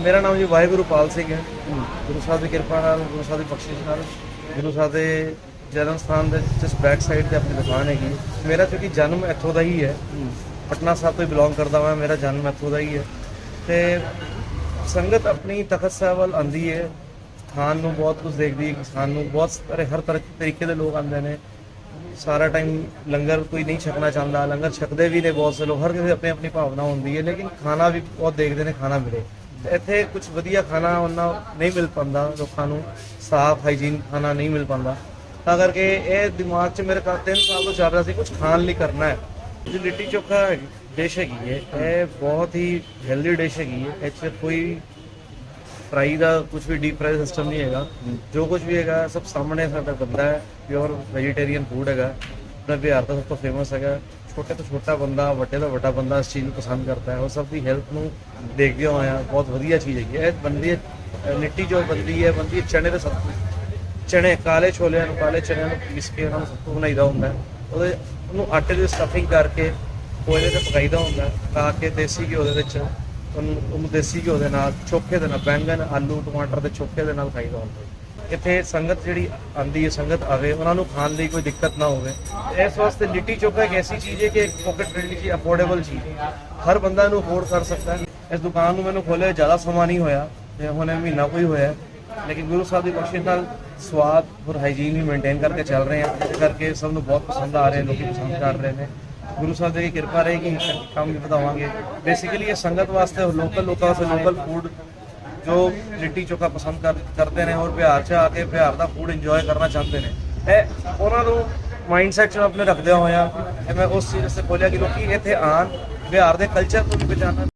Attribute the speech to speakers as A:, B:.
A: ਮੇਰਾ ਨਾਮ ਜੀ ਵਾਹਿਗੁਰੂ ਪਾਲ ਸਿੰਘ ਹੈ। ਗੁਰੂ ਸਾਹਿਬ ਦੀ ਕਿਰਪਾ ਨਾਲ ਗੁਰੂ ਸਾਹਿਬ ਦੀ ਬਖਸ਼ਿਸ਼ ਨਾਲ ਗੁਰੂ ਸਾਹਿਬ ਦੇ ਜਨਮ ਸਥਾਨ ਦੇ ਜਸ ਬੈਕ ਸਾਈਡ ਤੇ ਆਪਣੀ ਦੁਕਾਨ ਹੈਗੀ ਮੇਰਾ ਕਿਉਂਕਿ ਜਨਮ ਇੱਥੋਂ ਦਾ ਹੀ ਹੈ। ਪਟਨਾ ਸਾਹਿਬ ਤੋਂ ਹੀ ਬਿਲੋਂਗ ਕਰਦਾ ਹਾਂ ਮੇਰਾ ਜਨਮ ਇੱਥੋਂ ਦਾ ਹੀ ਹੈ। ਤੇ ਸੰਗਤ ਆਪਣੀ ਤਖਤ ਸਾਹਿਬ ਵੱਲ ਆਂਦੀ ਹੈ। ਖਾਣ ਨੂੰ ਬਹੁਤ ਕੁਝ ਦੇਖਦੀ ਹੈ ਖਾਣ ਨੂੰ ਬਹੁਤ ਸਾਰੇ ਹਰ ਤਰੀਕੇ ਦੇ ਲੋਕ ਆਉਂਦੇ ਨੇ। ਸਾਰਾ ਟਾਈਮ ਲੰਗਰ ਕੋਈ ਨਹੀਂ ਛਕਣਾ ਚਾਹੁੰਦਾ ਲੰਗਰ ਛਕਦੇ ਵੀ ਨੇ ਬਹੁਤ ਸੇ ਲੋਕ ਹਰ ਕਿਸੇ ਆਪਣੀ ਆਪਣੀ ਭਾਵਨਾ ਹੁੰਦੀ ਹੈ। ਲੇਕਿਨ ਖਾਣਾ ਵੀ ਬਹੁਤ ਦੇਖਦੇ ਨੇ ਖਾਣਾ ਮਿਲੇ। ਇੱਥੇ ਕੁਝ ਵਧੀਆ ਖਾਣਾ ਉਹਨਾਂ ਨਹੀਂ ਮਿਲ ਪਾਉਂਦਾ, ਲੋਕਾਂ ਨੂੰ ਸਾਫ਼ ਹਾਈਜੀਨ ਖਾਣਾ ਨਹੀਂ ਮਿਲ ਪਾਉਂਦਾ। ਤਾਂ ਕਰਕੇ ਇਹ ਦਿਮਾਗ 'ਚ ਮੇਰੇ ਕੋਲ 3 ਸਾਲ ਤੋਂ ਚੱਲ ਰਿਹਾ ਸੀ ਕੁਝ ਖਾਣ ਲਈ ਕਰਨਾ ਹੈ। ਜੀ ਲਿੱਟੀ ਚੋਖਾ ਡਿਸ਼ ਹੈਗੀ ਹੈ, ਇਹ ਬਹੁਤ ਹੀ ਹੈਲਦੀ ਡਿਸ਼ ਹੈਗੀ ਹੈ। ਇਹ 'ਚ ਕੋਈ ਫਰਾਈ ਦਾ ਕੁਝ ਵੀ ਡੀਪ ਫਰਾਈ ਸਿਸਟਮ ਨਹੀਂ ਹੈਗਾ। ਜੋ ਕੁਝ ਵੀ ਹੈਗਾ, ਸਭ ਸਾਹਮਣੇ ਸਾਡਾ ਬੰਦਾ ਹੈ ਪਿਓਰ ਵੈਜੀਟੇਰੀਅਨ ਫੂਡ ਹੈਗਾ। ਆਪਣਾ ਬਿਹਾਰ ਦਾ ਸਭ ਤੋਂ ਫੇਮਸ ਹੈਗਾ। ਛੋਟੇ ਤੋਂ ਛੋਟਾ ਬੰਦਾ, ਵੱਡੇ ਤੋਂ ਵੱਡਾ ਬੰਦਾ ਇਸ ਚੀਜ਼ ਨੂੰ ਪਸੰਦ ਕਰਦਾ ਹੈ। ਉਹ ਸਭ ਦੀ ਹੈਲਥ ਨੂੰ ਦੇਖਦੇ ਹੋਇਆ ਬਹੁਤ ਵਧੀਆ ਚੀਜ਼ ਹੈਗੀ ਹੈ। ਇਹ ਬੰਦੀ ਹੈ ਅਹ ਜੋ ਬੰਦੀ ਹੈ ਬੰਦੀ ਹੈ ਚਣੇ ਦੇ ਸੱਤੂ ਚਣੇ ਕਾਲੇ ਛੋਲਿਆਂ ਨੂੰ, ਕਾਲੇ ਚਣਿਆਂ ਨੂੰ ਪੀਸ ਕੇ ਉਹਨਾਂ ਨੂੰ ਸੱਤੂ ਬਣਾਈਦਾ ਹੁੰਦਾ ਉਹਦੇ, ਉਹਨੂੰ ਆਟੇ ਦੀ ਸਟਫਿੰਗ ਕਰਕੇ ਕੋਇਲੇ ਤੇ ਪਕਾਈਦਾ ਹੁੰਦਾ ਹੈ, ਪਕਾ ਕੇ ਦੇਸੀ ਘਿਓ ਦੇ ਵਿੱਚ, ਉਹਨੂੰ ਉਹਨੂੰ ਦੇਸੀ ਘਿਓ ਦੇ ਨਾਲ, ਚੋਖੇ ਦੇ ਨਾਲ, ਬੈਂਗਣ, ਆਲੂ, ਟਮਾਟਰ ਦੇ ਚੋਖੇ ਦੇ ਨਾਲ ਖਾਈਦਾ ਹੁੰਦਾ ਇੱਥੇ ਸੰਗਤ ਜਿਹੜੀ ਆਂਦੀ ਹੈ, ਸੰਗਤ ਆਵੇ, ਉਹਨਾਂ ਨੂੰ ਖਾਣ ਲਈ ਕੋਈ ਦਿੱਕਤ ਨਾ ਹੋਵੇ। ਇਸ ਵਾਸਤੇ ਲਿੱਟੀ ਚੋਖਾ ਇੱਕ ਐਸੀ ਚੀਜ਼ ਹੈ ਕਿ ਇੱਕ ਪਾਕਟ ਫ੍ਰੈਂਡਲੀ ਚੀਜ਼ ਅਫੋਰਡੇਬਲ ਚੀਜ਼ ਹਰ ਬੰਦਾ ਇਹਨੂੰ ਅਫੋਰਡ ਕਰ ਸਕਦਾ ਹੈ। ਇਸ ਦੁਕਾਨ ਨੂੰ ਮੈਨੂੰ ਖੋਲੇ ਜ਼ਿਆਦਾ ਸਮਾਂ ਨਹੀਂ ਹੋਇਆ ਤੇ ਇਹ ਮਹੀਨਾ ਕੋਈ ਹੋਇਆ ਲੇਕਿਨ ਗੁਰੂ ਸਾਹਿਬ ਦੀ ਬਖਸ਼ਿਸ਼ ਨਾਲ ਸਵਾਦ ਔਰ ਹਾਈਜੀਨ ਵੀ ਮੇਨਟੇਨ ਕਰਕੇ ਚੱਲ ਰਹੇ ਹਾਂ। ਇਸ ਕਰਕੇ ਸਭ ਨੂੰ ਬਹੁਤ ਪਸੰਦ ਆ ਰਹੇ ਲੋਕੀ ਪਸੰਦ ਕਰ ਰਹੇ ਨੇ। ਗੁਰੂ ਸਾਹਿਬ ਦੀ ਕਿਰਪਾ ਰਹੇਗੀ ਕੰਮ ਵੀ ਵਧਾਵਾਂਗੇ। ਬੇਸਿਕਲੀ ਇਹ ਸੰਗਤ ਵਾਸਤੇ ਲੋਕਲ ਲੋਕਾਂ ਵਾਸਤੇ ਲੋਕਲ ਫੂਡ ਜੋ ਲਿੱਟੀ ਚੋਖਾ ਪਸੰਦ ਕਰ- ਕਰਦੇ ਨੇ ਔਰ ਬਿਹਾਰ 'ਚ ਆ ਕੇ ਬਿਹਾਰ ਦਾ ਫੂਡ ਇੰਜੋਏ ਕਰਨਾ ਚਾਹੁੰਦੇ ਨੇ। ਇਹ ਉਹਨਾਂ ਨੂੰ ਮਾਈਂਡ ਮਾਈਂਡਸੈਟ 'ਚ ਆਪਣੇ ਰੱਖਦਿਆਂ ਹੋਇਆ, ਇਹ ਮੈਂ ਉਸ ਚੀਜ਼ ਤੇ ਬੋਲਿਆ ਕਿ ਲੋਕੀ ਇੱਥੇ ਆਣ ਬਿਹਾਰ ਦੇ ਕਲਚਰ ਨੂੰ ਵੀ ਪਛਾਣਨ